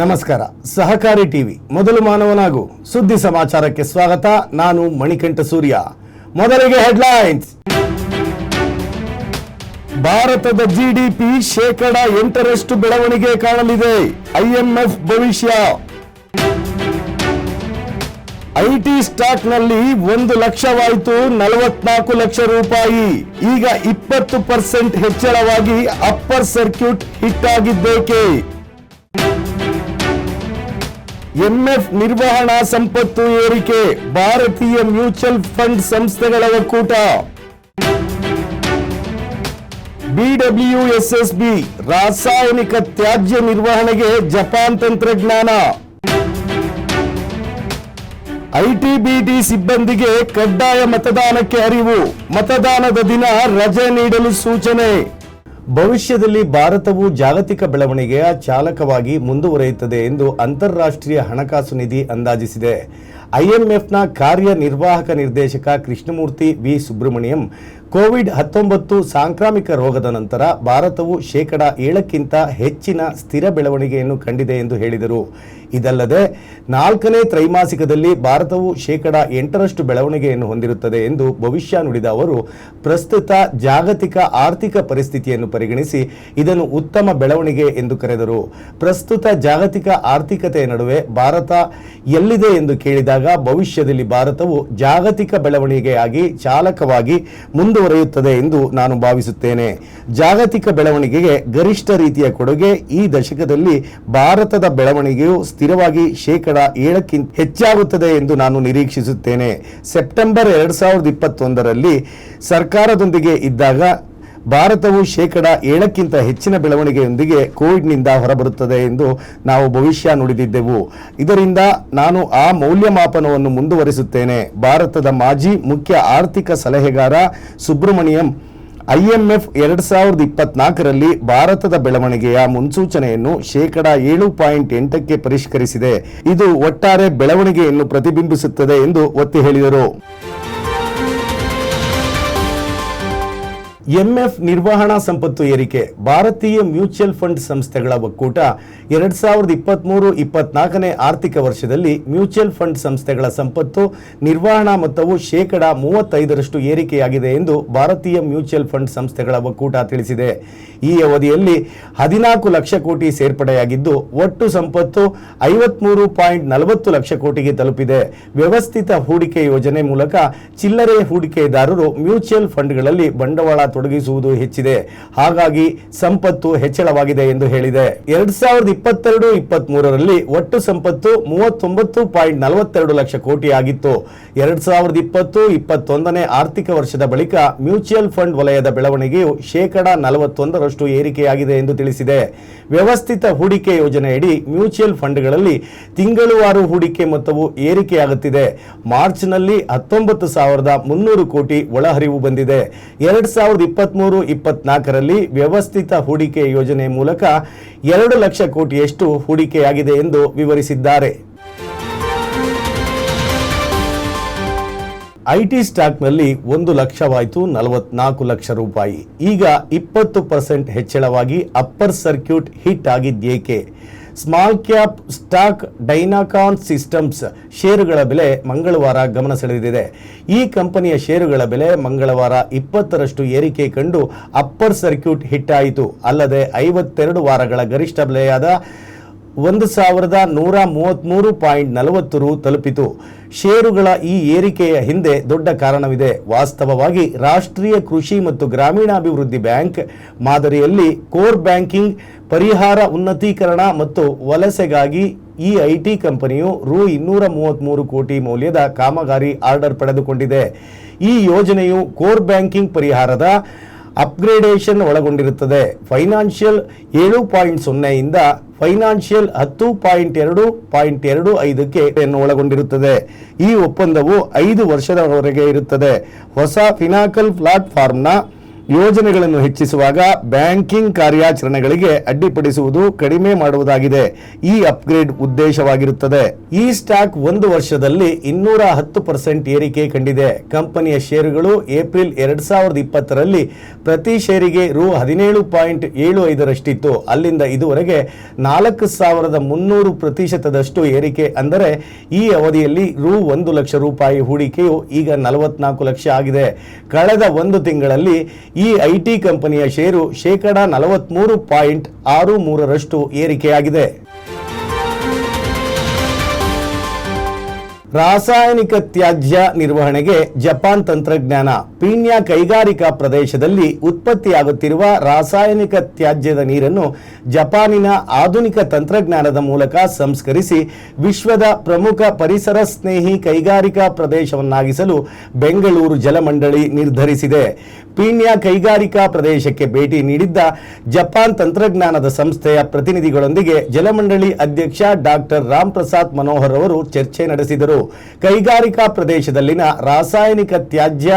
ನಮಸ್ಕಾರ. ಸಹಕಾರಿ ಟಿವಿ, ಮೊದಲು ಮಾನವನಾಗು. ಸುದ್ದಿ ಸಮಾಚಾರಕ್ಕೆ ಸ್ವಾಗತ. ನಾನು ಮಣಿಕಂಠ ಸೂರ್ಯ. ಮೊದಲಿಗೆ ಹೆಡ್ಲೈನ್ಸ್. ಭಾರತದ ಜಿಡಿಪಿ ಶೇಕಡ ಎಂಟರಷ್ಟು ಬೆಳವಣಿಗೆ ಕಾಣಲಿದೆ. ಐಎಂಎಫ್ ಭವಿಷ್ಯ. ಐಟಿ ಸ್ಟಾಕ್ನಲ್ಲಿ ಒಂದು ಲಕ್ಷವಾಯಿತು ನಲವತ್ನಾಲ್ಕು ಲಕ್ಷ ರೂಪಾಯಿ. ಈಗ ಇಪ್ಪತ್ತು ಪರ್ಸೆಂಟ್ ಹೆಚ್ಚಳವಾಗಿ ಅಪ್ಪರ್ ಸರ್ಕ್ಯೂಟ್ ಹಿಟ್ ಆಗಿದ್ದೇಕೆ? ಎಂಎಫ್ ನಿರ್ವಹಣಾ ಸಂಪತ್ತು ಏರಿಕೆ, ಭಾರತೀಯ ಮ್ಯೂಚುವಲ್ ಫಂಡ್ ಸಂಸ್ಥೆಗಳ ಒಕ್ಕೂಟ. ಬಿಡಬ್ಲ್ಯೂಎಸ್ಎಸ್ಬಿ ರಾಸಾಯನಿಕ ತ್ಯಾಜ್ಯ ನಿರ್ವಹಣೆಗೆ ಜಪಾನ್ ತಂತ್ರಜ್ಞಾನ. ಐಟಿಬಿಟಿ ಸಿಬ್ಬಂದಿಗೆ ಕಡ್ಡಾಯ ಮತದಾನಕ್ಕೆ ಅರಿವು, ಮತದಾನದ ದಿನ ರಜೆ ನೀಡಲು ಸೂಚನೆ. ಭವಿಷ್ಯದಲ್ಲಿ ಭಾರತವು ಜಾಗತಿಕ ಬೆಳವಣಿಗೆಯ ಚಾಲಕವಾಗಿ ಮುಂದುವರಿಯುತ್ತದೆ ಎಂದು ಅಂತಾರಾಷ್ಟ್ರೀಯ ಹಣಕಾಸು ನಿಧಿ ಅಂದಾಜಿಸಿದೆ. ಐಎಂಎಫ್ನ ಕಾರ್ಯನಿರ್ವಾಹಕ ನಿರ್ದೇಶಕ ಕೃಷ್ಣಮೂರ್ತಿ ವಿ. ಸುಬ್ರಹ್ಮಣ್ಯಂ ಕೋವಿಡ್ ಹತ್ತೊಂಬತ್ತು ಸಾಂಕ್ರಾಮಿಕ ರೋಗದ ನಂತರ ಭಾರತವು ಶೇಕಡ ಏಳಕ್ಕಿಂತ ಹೆಚ್ಚಿನ ಸ್ಥಿರ ಬೆಳವಣಿಗೆಯನ್ನು ಕಂಡಿದೆ ಎಂದು ಹೇಳಿದರು. ಇದಲ್ಲದೆ, ನಾಲ್ಕನೇ ತ್ರೈಮಾಸಿಕದಲ್ಲಿ ಭಾರತವು ಶೇಕಡ ಎಂಟರಷ್ಟು ಬೆಳವಣಿಗೆಯನ್ನು ಹೊಂದಿರುತ್ತದೆ ಎಂದು ಭವಿಷ್ಯ ನುಡಿದ ಅವರು, ಪ್ರಸ್ತುತ ಜಾಗತಿಕ ಆರ್ಥಿಕ ಪರಿಸ್ಥಿತಿಯನ್ನು ಪರಿಗಣಿಸಿ ಇದನ್ನು ಉತ್ತಮ ಬೆಳವಣಿಗೆ ಎಂದು ಕರೆದರು. ಪ್ರಸ್ತುತ ಜಾಗತಿಕ ಆರ್ಥಿಕತೆಯ ನಡುವೆ ಭಾರತ ಎಲ್ಲಿದೆ ಎಂದು ಕೇಳಿದಾಗ ಭವಿಷ್ಯದಲ್ಲಿ ಭಾರತವು ಜಾಗತಿಕ ಬೆಳವಣಿಗೆಯಾಗಿ ಚಾಲಕವಾಗಿ ಮುಂದುವರಿಯುತ್ತದೆ ಎಂದು ನಾನು ಭಾವಿಸುತ್ತೇನೆ. ಜಾಗತಿಕ ಬೆಳವಣಿಗೆಗೆ ಗರಿಷ್ಠ ರೀತಿಯ ಕೊಡುಗೆ ಈ ದಶಕದಲ್ಲಿ ಭಾರತದ ಬೆಳವಣಿಗೆಯು ಸ್ಥಿರವಾಗಿ ಶೇಕಡ ಏಳಕ್ಕಿಂತ ಹೆಚ್ಚಾಗುತ್ತದೆ ಎಂದು ನಾನು ನಿರೀಕ್ಷಿಸುತ್ತೇನೆ. ಸೆಪ್ಟೆಂಬರ್ ಎರಡ್ ಸಾವಿರದ ಇಪ್ಪತ್ತೊಂದರಲ್ಲಿ ಸರ್ಕಾರದೊಂದಿಗೆ ಇದ್ದಾಗ ಭಾರತವು ಶೇಕಡ ಏಳಕ್ಕಿಂತ ಹೆಚ್ಚಿನ ಬೆಳವಣಿಗೆಯೊಂದಿಗೆ ಕೋವಿಡ್ನಿಂದ ಹೊರಬರುತ್ತದೆ ಎಂದು ನಾವು ಭವಿಷ್ಯ ನುಡಿದಿದ್ದೆವು. ಇದರಿಂದ ನಾನು ಆ ಮೌಲ್ಯಮಾಪನವನ್ನು ಮುಂದುವರಿಸುತ್ತೇನೆ. ಭಾರತದ ಮಾಜಿ ಮುಖ್ಯ ಆರ್ಥಿಕ ಸಲಹೆಗಾರ ಸುಬ್ರಹ್ಮಣ್ಯಂ ಐಎಂಎಫ್ ಎರಡು ಸಾವಿರದ ಇಪ್ಪತ್ನಾಲ್ಕರಲ್ಲಿ ಭಾರತದ ಬೆಳವಣಿಗೆಯ ಮುನ್ಸೂಚನೆಯನ್ನು ಶೇಕಡ ಏಳು ಪಾಯಿಂಟ್ ಎಂಟಕ್ಕೆ ಪರಿಷ್ಕರಿಸಿದೆ. ಇದು ಒಟ್ಟಾರೆ ಬೆಳವಣಿಗೆಯನ್ನು ಪ್ರತಿಬಿಂಬಿಸುತ್ತದೆ ಎಂದು ಒತ್ತಿ ಹೇಳಿದರು. ಎಂಎಫ್ ನಿರ್ವಹಣಾ ಸಂಪತ್ತು ಏರಿಕೆ, ಭಾರತೀಯ ಮ್ಯೂಚುವಲ್ ಫಂಡ್ ಸಂಸ್ಥೆಗಳ ಒಕ್ಕೂಟ, ಎರಡ್ ಸಾವಿರದ ಇಪ್ಪತ್ತ್ಮೂರು ಇಪ್ಪತ್ನಾಲ್ಕನೇ ಆರ್ಥಿಕ ವರ್ಷದಲ್ಲಿ ಮ್ಯೂಚುವಲ್ ಫಂಡ್ ಸಂಸ್ಥೆಗಳ ಸಂಪತ್ತು, ನಿರ್ವಹಣಾ ಮೊತ್ತವು ಶೇಕಡ ಮೂವತ್ತೈದರಷ್ಟು ಏರಿಕೆಯಾಗಿದೆ ಎಂದು ಭಾರತೀಯ ಮ್ಯೂಚುವಲ್ ಫಂಡ್ ಸಂಸ್ಥೆಗಳ ಒಕ್ಕೂಟ ತಿಳಿಸಿದೆ. ಈ ಅವಧಿಯಲ್ಲಿ ಹದಿನಾಲ್ಕು ಲಕ್ಷ ಕೋಟಿ ಸೇರ್ಪಡೆಯಾಗಿದ್ದು, ಒಟ್ಟು ಸಂಪತ್ತು ಐವತ್ಮೂರು ಪಾಯಿಂಟ್ ನಲವತ್ತು ಲಕ್ಷ ಕೋಟಿಗೆ ತಲುಪಿದೆ. ವ್ಯವಸ್ಥಿತ ಹೂಡಿಕೆ ಯೋಜನೆ ಮೂಲಕ ಚಿಲ್ಲರೆ ಹೂಡಿಕೆದಾರರು ಮ್ಯೂಚುವಲ್ ಫಂಡ್ಗಳಲ್ಲಿ ಬಂಡವಾಳ ತೊಡಗಿಸುವುದು ಹೆಚ್ಚಿದೆ. ಹಾಗಾಗಿ ಸಂಪತ್ತು ಹೆಚ್ಚಳವಾಗಿದೆ ಎಂದು ಹೇಳಿದೆ. ಎರಡ್ ಸಾವಿರದ ಇಪ್ಪತ್ತೆರಡು ಇಪ್ಪತ್ತ್ ಮೂರರಲ್ಲಿ ಒಟ್ಟು ಸಂಪತ್ತು ಮೂವತ್ತೊಂಬತ್ತು ಪಾಯಿಂಟ್ ನಲವತ್ತೆರಡು ಲಕ್ಷ ಕೋಟಿ ಆಗಿತ್ತು. ಎರಡ್ ಸಾವಿರದ ಇಪ್ಪತ್ತು, ಇಪ್ಪತ್ತೊಂದನೇ ಆರ್ಥಿಕ ವರ್ಷದ ಬಳಿಕ ಮ್ಯೂಚುವಲ್ ಫಂಡ್ ವಲಯದ ಬೆಳವಣಿಗೆಯು ಶೇಕಡಾ ನಲವತ್ತೊಂದರಷ್ಟು ಏರಿಕೆಯಾಗಿದೆ ಎಂದು ತಿಳಿಸಿದೆ. ವ್ಯವಸ್ಥಿತ ಹೂಡಿಕೆ ಯೋಜನೆಯಡಿ ಮ್ಯೂಚುವಲ್ ಫಂಡ್ಗಳಲ್ಲಿ ತಿಂಗಳುವಾರು ಹೂಡಿಕೆ ಮೊತ್ತವು ಏರಿಕೆಯಾಗುತ್ತಿದೆ. ಮಾರ್ಚ್ನಲ್ಲಿ ಹತ್ತೊಂಬತ್ತು ಸಾವಿರದ ಮುನ್ನೂರು ಕೋಟಿ ಒಳಹರಿವು ಬಂದಿದೆ. ಎರಡ್ ಸಾವಿರದ ಇಪ್ಪತ್ತ್ಮೂರು ಇಪ್ಪತ್ನಾಲ್ಕರಲ್ಲಿ ವ್ಯವಸ್ಥಿತ ಹೂಡಿಕೆ ಯೋಜನೆ ಮೂಲಕ ಎರಡು ಲಕ್ಷ ಕೋಟಿಯಷ್ಟು ಹೂಡಿಕೆಯಾಗಿದೆ ಎಂದು ವಿವರಿಸಿದ್ದಾರೆ. ಐಟಿ ಸ್ಟಾಕ್ನಲ್ಲಿ ಒಂದು ಲಕ್ಷವಾಯಿತು ನಲವತ್ನಾಲ್ಕು ಲಕ್ಷ ರೂಪಾಯಿ. ಈಗ ಇಪ್ಪತ್ತು ಪರ್ಸೆಂಟ್ ಹೆಚ್ಚಳವಾಗಿ upper circuit hit ಆಗಿದ್ದೇಕೆ small cap stock Dynacons systems ಷೇರುಗಳ ಬೆಲೆ ಮಂಗಳವಾರ ಗಮನ ಸೆಳೆದಿದೆ. ಈ ಕಂಪನಿಯ ಷೇರುಗಳ ಬೆಲೆ ಮಂಗಳವಾರ ಇಪ್ಪತ್ತರಷ್ಟು ಏರಿಕೆ ಕಂಡು ಅಪ್ಪರ್ ಸರ್ಕ್ಯೂಟ್ ಹಿಟ್ ಆಯಿತು. ಅಲ್ಲದೆ ಐವತ್ತೆರಡು ವಾರಗಳ ಗರಿಷ್ಠ ಬೆಲೆಯಾದ ಒಂದು ಸಾವಿರದ ನೂರ ಮೂವತ್ತ್ಮೂರು ಪಾಯಿಂಟ್ ನಲವತ್ತು ರು ತಲುಪಿತು. ಷೇರುಗಳ ಈ ಏರಿಕೆಯ ಹಿಂದೆ ದೊಡ್ಡ ಕಾರಣವಿದೆ. ವಾಸ್ತವವಾಗಿ ರಾಷ್ಟ್ರೀಯ ಕೃಷಿ ಮತ್ತು ಗ್ರಾಮೀಣಾಭಿವೃದ್ಧಿ ಬ್ಯಾಂಕ್ ಮಾದರಿಯಲ್ಲಿ ಕೋರ್ ಬ್ಯಾಂಕಿಂಗ್ ಪರಿಹಾರ ಉನ್ನತೀಕರಣ ಮತ್ತು ವಲಸೆಗಾಗಿ ಈ ಐಟಿ ಕಂಪನಿಯು ರು ಇನ್ನೂರ ಮೂವತ್ತ್ಮೂರು ಕೋಟಿ ಮೌಲ್ಯದ ಕಾಮಗಾರಿ ಆರ್ಡರ್ ಪಡೆದುಕೊಂಡಿದೆ. ಈ ಯೋಜನೆಯು ಕೋರ್ ಬ್ಯಾಂಕಿಂಗ್ ಪರಿಹಾರದ ಅಪ್ಗ್ರೇಡೇಷನ್ ಒಳಗೊಂಡಿರುತ್ತದೆ. ಫೈನಾನ್ಷಿಯಲ್ ಏಳು ಪಾಯಿಂಟ್ ಸೊನ್ನೆಯಿಂದ ಫೈನಾನ್ಷಿಯಲ್ ಹತ್ತು ಪಾಯಿಂಟ್ ಎರಡು ಪಾಯಿಂಟ್ ಎರಡು ಐದಕ್ಕೆ ಒಳಗೊಂಡಿರುತ್ತದೆ. ಈ ಒಪ್ಪಂದವು ಐದು ವರ್ಷದವರೆಗೆ ಇರುತ್ತದೆ. ಹೊಸ ಫಿನಾಕಲ್ ಪ್ಲಾಟ್ಫಾರ್ಮ್ನ ಯೋಜನೆಗಳನ್ನು ಹೆಚ್ಚಿಸುವಾಗ ಬ್ಯಾಂಕಿಂಗ್ ಕಾರ್ಯಾಚರಣೆಗಳಿಗೆ ಅಡ್ಡಿಪಡಿಸುವುದು ಕಡಿಮೆ ಮಾಡುವುದಾಗಿದೆ. ಈ ಅಪ್ಗ್ರೇಡ್ ಉದ್ದೇಶವಾಗಿರುತ್ತದೆ. ಈ ಸ್ಟಾಕ್ ಒಂದು ವರ್ಷದಲ್ಲಿ ಇನ್ನೂರ ಹತ್ತು ಪರ್ಸೆಂಟ್ ಏರಿಕೆ ಕಂಡಿದೆ. ಕಂಪನಿಯ ಷೇರುಗಳು ಏಪ್ರಿಲ್ ಎರಡ್ ಸಾವಿರದ ಇಪ್ಪತ್ತರಲ್ಲಿ ಪ್ರತಿ ಷೇರಿಗೆ ರು ಹದಿನೇಳು ಪಾಯಿಂಟ್ ಏಳು ಐದರಷ್ಟಿತ್ತು. ಅಲ್ಲಿಂದ ಇದುವರೆಗೆ ನಾಲ್ಕು ಸಾವಿರದ ಮುನ್ನೂರು ಪ್ರತಿಶತದಷ್ಟು ಏರಿಕೆ ಅಂದರೆ ಈ ಅವಧಿಯಲ್ಲಿ ರು ಒಂದು ಲಕ್ಷ ರೂಪಾಯಿ ಹೂಡಿಕೆಯು ಈಗ ನಲವತ್ನಾಲ್ಕು ಲಕ್ಷ ಆಗಿದೆ. ಕಳೆದ ಒಂದು ತಿಂಗಳಲ್ಲಿ ಈ ಐಟಿ ಕಂಪನಿಯ ಷೇರು ಶೇಕಡ ನಲವತ್ಮೂರು ಪಾಯಿಂಟ್ ಆರು ಮೂರರಷ್ಟು ಏರಿಕೆಯಾಗಿದೆ. ರಾಸಾಯನಿಕ ತ್ಯಾಜ್ಯ ನಿರ್ವಹಣೆಗೆ ಜಪಾನ್ ತಂತ್ರಜ್ಞಾನ, ಪೀಣ್ಯ ಕೈಗಾರಿಕಾ ಪ್ರದೇಶದಲ್ಲಿ ಉತ್ಪತ್ತಿಯಾಗುತ್ತಿರುವ ರಾಸಾಯನಿಕ ತ್ಯಾಜ್ಯದ ನೀರನ್ನು ಜಪಾನಿನ ಆಧುನಿಕ ತಂತ್ರಜ್ಞಾನದ ಮೂಲಕ ಸಂಸ್ಕರಿಸಿ ವಿಶ್ವದ ಪ್ರಮುಖ ಪರಿಸರ ಸ್ನೇಹಿ ಕೈಗಾರಿಕಾ ಪ್ರದೇಶವನ್ನಾಗಿಸಲು ಬೆಂಗಳೂರು ಜಲಮಂಡಳಿ ನಿರ್ಧರಿಸಿದೆ. ಪೀಣ್ಯ ಕೈಗಾರಿಕಾ ಪ್ರದೇಶಕ್ಕೆ ಭೇಟಿ ನೀಡಿದ್ದ ಜಪಾನ್ ತಂತ್ರಜ್ಞಾನದ ಸಂಸ್ಥೆಯ ಪ್ರತಿನಿಧಿಗಳೊಂದಿಗೆ ಜಲಮಂಡಳಿ ಅಧ್ಯಕ್ಷ ಡಾಕ್ಟರ್ ರಾಮ್ ಪ್ರಸಾದ್ ಮನೋಹರ್ ಅವರು ಚರ್ಚೆ ನಡೆಸಿದರು. ಕೈಗಾರಿಕಾ ಪ್ರದೇಶದಲ್ಲಿನ ರಾಸಾಯನಿಕ ತ್ಯಾಜ್ಯ,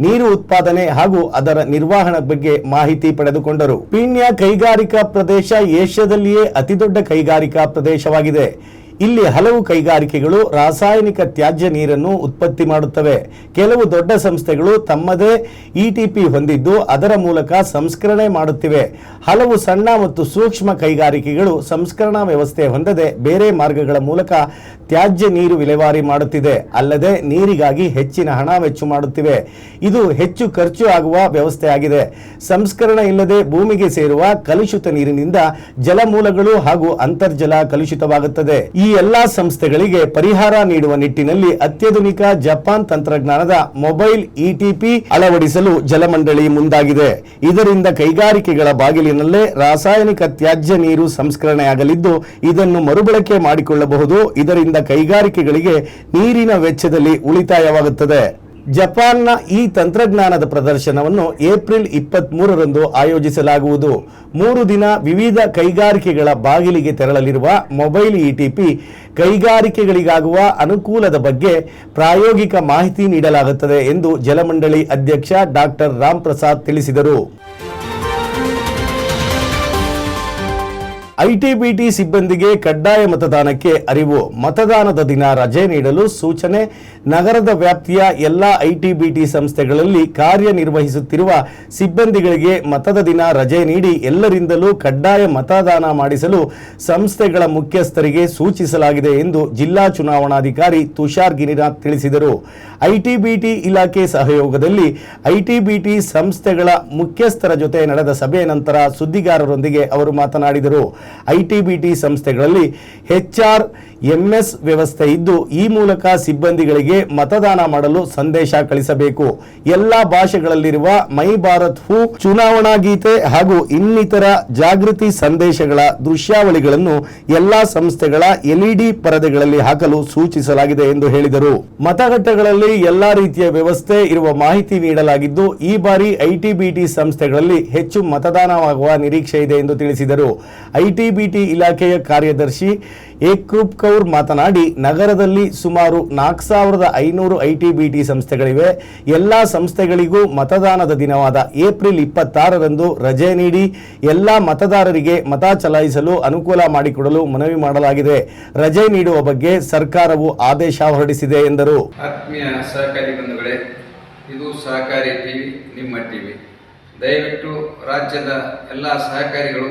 ನೀರು ಉತ್ಪಾದನೆ ಹಾಗೂ ಅದರ ನಿರ್ವಹಣೆ ಬಗ್ಗೆ ಮಾಹಿತಿ ಪಡೆದುಕೊಂಡರು. ಪೀಣ್ಯ ಕೈಗಾರಿಕಾ ಪ್ರದೇಶ ಏಷ್ಯಾದಲ್ಲಿಯೇ ಅತಿದೊಡ್ಡ ಕೈಗಾರಿಕಾ ಪ್ರದೇಶವಾಗಿದೆ. ಇಲ್ಲಿ ಹಲವು ಕೈಗಾರಿಕೆಗಳು ರಾಸಾಯನಿಕ ತ್ಯಾಜ್ಯ ನೀರನ್ನು ಉತ್ಪತ್ತಿ ಮಾಡುತ್ತವೆ. ಕೆಲವು ದೊಡ್ಡ ಸಂಸ್ಥೆಗಳು ತಮ್ಮದೇ ಇಟಿಪಿ ಹೊಂದಿದ್ದು ಅದರ ಮೂಲಕ ಸಂಸ್ಕರಣೆ ಮಾಡುತ್ತಿವೆ. ಹಲವು ಸಣ್ಣ ಮತ್ತು ಸೂಕ್ಷ್ಮ ಕೈಗಾರಿಕೆಗಳು ಸಂಸ್ಕರಣಾ ವ್ಯವಸ್ಥೆ ಹೊಂದದೆ ಬೇರೆ ಮಾರ್ಗಗಳ ಮೂಲಕ ತ್ಯಾಜ್ಯ ನೀರು ವಿಲೇವಾರಿ ಮಾಡುತ್ತಿದೆ. ಅಲ್ಲದೆ ನೀರಿಗಾಗಿ ಹೆಚ್ಚಿನ ಹಣ ವೆಚ್ಚ ಮಾಡುತ್ತಿವೆ. ಇದು ಹೆಚ್ಚು ಖರ್ಚು ಆಗುವ ವ್ಯವಸ್ಥೆಯಾಗಿದೆ. ಸಂಸ್ಕರಣೆ ಇಲ್ಲದೆ ಭೂಮಿಗೆ ಸೇರುವ ಕಲುಷಿತ ನೀರಿನಿಂದ ಜಲಮೂಲಗಳು ಹಾಗೂ ಅಂತರ್ಜಲ ಕಲುಷಿತವಾಗುತ್ತದೆ. ಎಲ್ಲಾ ಸಂಸ್ಥೆಗಳಿಗೆ ಪರಿಹಾರ ನೀಡುವ ನಿಟ್ಟಿನಲ್ಲಿ ಅತ್ಯಾಧುನಿಕ ಜಪಾನ್ ತಂತ್ರಜ್ಞಾನದ ಮೊಬೈಲ್ ಇಟಿಪಿ ಅಳವಡಿಸಲು ಜಲಮಂಡಳಿ ಮುಂದಾಗಿದೆ. ಇದರಿಂದ ಕೈಗಾರಿಕೆಗಳ ಬಾಗಿಲಿನಲ್ಲೇ ರಾಸಾಯನಿಕ ತ್ಯಾಜ್ಯ ನೀರು ಸಂಸ್ಕರಣೆಯಾಗಲಿದ್ದು, ಇದನ್ನು ಮರುಬಳಕೆ ಮಾಡಿಕೊಳ್ಳಬಹುದು. ಇದರಿಂದ ಕೈಗಾರಿಕೆಗಳಿಗೆ ನೀರಿನ ವೆಚ್ಚದಲ್ಲಿ ಉಳಿತಾಯವಾಗುತ್ತದೆ. ಜಪಾನ್ನ ಈ ತಂತ್ರಜ್ಞಾನದ ಪ್ರದರ್ಶನವನ್ನು ಏಪ್ರಿಲ್ ಇಪ್ಪತ್ತ್ ಮೂರರಂದು ಆಯೋಜಿಸಲಾಗುವುದು. ಮೂರು ದಿನ ವಿವಿಧ ಕೈಗಾರಿಕೆಗಳ ಬಾಗಿಲಿಗೆ ತೆರಳಲಿರುವ ಮೊಬೈಲ್ ಇಟಿಪಿ ಕೈಗಾರಿಕೆಗಳಿಗಾಗುವ ಅನುಕೂಲದ ಬಗ್ಗೆ ಪ್ರಾಯೋಗಿಕ ಮಾಹಿತಿ ನೀಡಲಾಗುತ್ತದೆ ಎಂದು ಜಲಮಂಡಳಿ ಅಧ್ಯಕ್ಷ ಡಾಕ್ಟರ್ ರಾಮ್ ಪ್ರಸಾದ್ ತಿಳಿಸಿದರು. ಐಟಿಬಿಟಿ ಸಿಬ್ಬಂದಿಗೆ ಕಡ್ಡಾಯ ಮತದಾನಕ್ಕೆ ಅರಿವು. ಮತದಾನದ ದಿನ ರಜೆ ನೀಡಲು ಸೂಚನೆ. ನಗರದ ವ್ಯಾಪ್ತಿಯ ಎಲ್ಲ ಐಟಿಬಿಟಿ ಸಂಸ್ಥೆಗಳಲ್ಲಿ ಕಾರ್ಯನಿರ್ವಹಿಸುತ್ತಿರುವ ಸಿಬ್ಬಂದಿಗಳಿಗೆ ಮತದ ದಿನ ರಜೆ ನೀಡಿ ಎಲ್ಲರಿಂದಲೂ ಕಡ್ಡಾಯ ಮತದಾನ ಮಾಡಿಸಲು ಸಂಸ್ಥೆಗಳ ಮುಖ್ಯಸ್ಥರಿಗೆ ಸೂಚಿಸಲಾಗಿದೆ ಎಂದು ಜಿಲ್ಲಾ ಚುನಾವಣಾಧಿಕಾರಿ ತುಷಾರ್ ಗಿರಿನಾಥ್ ತಿಳಿಸಿದರು. ಐಟಿಬಿಟಿ ಇಲಾಖೆ ಸಹಯೋಗದಲ್ಲಿ ಐಟಿಬಿಟಿ ಸಂಸ್ಥೆಗಳ ಮುಖ್ಯಸ್ಥರ ಜೊತೆ ನಡೆದ ಸಭೆಯ ನಂತರ ಸುದ್ದಿಗಾರರೊಂದಿಗೆ ಅವರು ಮಾತನಾಡಿದರು. ಐಟಿಬಿಟಿ ಸಂಸ್ಥೆಗಳಲ್ಲಿ ಎಚ್ಆರ್ ಎಂಎಸ್ ವ್ಯವಸ್ಥೆ ಇದ್ದು, ಈ ಮೂಲಕ ಸಿಬ್ಬಂದಿಗಳಿಗೆ ಮತದಾನ ಮಾಡಲು ಸಂದೇಶ ಕಳಿಸಬೇಕು. ಎಲ್ಲಾ ಭಾಷೆಗಳಲ್ಲಿರುವ ಮೈ ಭಾರತ್ ಹೂ ಚುನಾವಣಾ ಗೀತೆ ಹಾಗೂ ಇನ್ನಿತರ ಜಾಗೃತಿ ಸಂದೇಶಗಳ ದೃಶ್ಯಾವಳಿಗಳನ್ನು ಎಲ್ಲಾ ಸಂಸ್ಥೆಗಳ ಎಲ್ಇಡಿ ಪರದೆಗಳಲ್ಲಿ ಹಾಕಲು ಸೂಚಿಸಲಾಗಿದೆ ಎಂದು ಹೇಳಿದರು. ಮತಗಟ್ಟೆಗಳಲ್ಲಿ ಎಲ್ಲಾ ರೀತಿಯ ವ್ಯವಸ್ಥೆ ಇರುವ ಮಾಹಿತಿ ನೀಡಲಾಗಿದ್ದು, ಈ ಬಾರಿ ಐಟಿಬಿಟಿ ಸಂಸ್ಥೆಗಳಲ್ಲಿ ಹೆಚ್ಚು ಮತದಾನವಾಗುವ ನಿರೀಕ್ಷೆ ಇದೆ ಎಂದು ತಿಳಿಸಿದರು. ಐಟಿಬಿಟಿ ಇಲಾಖೆಯ ಕಾರ್ಯದರ್ಶಿ ಏಕ್ರೂಪ್ ಕೌರ್ ಮಾತನಾಡಿ, ನಗರದಲ್ಲಿ ಸುಮಾರು ನಾಲ್ಕು ಸಾವಿರದ ಐನೂರು ಐಟಿಬಿಟಿ ಸಂಸ್ಥೆಗಳಿವೆ. ಎಲ್ಲ ಸಂಸ್ಥೆಗಳಿಗೂ ಮತದಾನದ ದಿನವಾದ ಏಪ್ರಿಲ್ ಇಪ್ಪತ್ತಾರರಂದು ರಜೆ ನೀಡಿ, ಎಲ್ಲ ಮತದಾರರಿಗೆ ಮತ ಚಲಾಯಿಸಲು ಅನುಕೂಲ ಮಾಡಿಕೊಡಲು ಮನವಿ ಮಾಡಲಾಗಿದೆ. ರಜೆ ನೀಡುವ ಬಗ್ಗೆ ಸರ್ಕಾರವು ಆದೇಶ ಹೊರಡಿಸಿದೆ ಎಂದರು. ಆತ್ಮೀಯ ಸಹಕಾರಿ ಬಂಧುಗಳೇ, ಇದು ಸಹಕಾರಿ ಟಿವಿ, ನಿಮ್ಮ ಟಿವಿ. ದಯವಿಟ್ಟು ರಾಜ್ಯದ ಎಲ್ಲ ಸಹಕಾರಿಗಳು